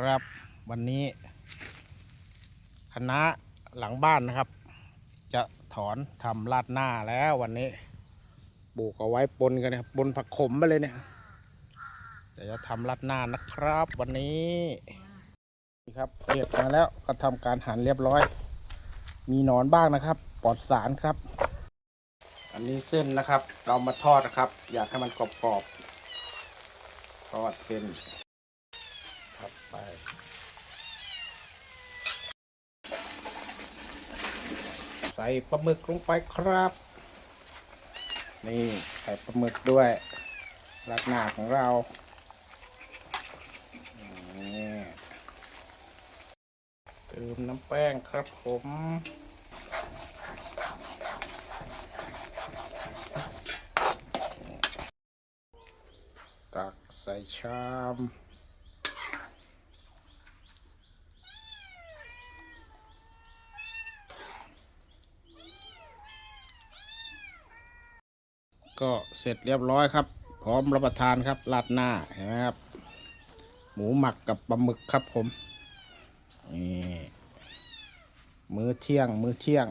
ครับ วันนี้คณะหลังบ้านนะครับ จะถอนทำลาดหน้าแล้ววันนี้ปลูกเอาไว้ปนกันนะครับปนผักขมไปเลยเนี่ยเดี๋ยวจะทำลาดหน้านะครับ วันนี้ครับเรียบมาแล้วก็ทำการหั่นเรียบร้อย มีหนอนบ้างนะครับ ปลอดสารครับ อันนี้เส้นนะครับ เรามาทอดนะครับ อยากให้มันกรอบๆทอดเส้น ครับไปใส่ปลาหมึกลงไปครับ นี่ใส่ปลาหมึกด้วยรัดหน้าของเรานี่เติมน้ำแป้งครับผมตักใส่ชาม ก็เสร็จเรียบร้อยครับ พร้อมรับประทานครับราดหน้าเห็นไหมครับ หมูหมักกับปลาหมึกครับผมนี่มื้อเที่ยง มื้อเที่ยง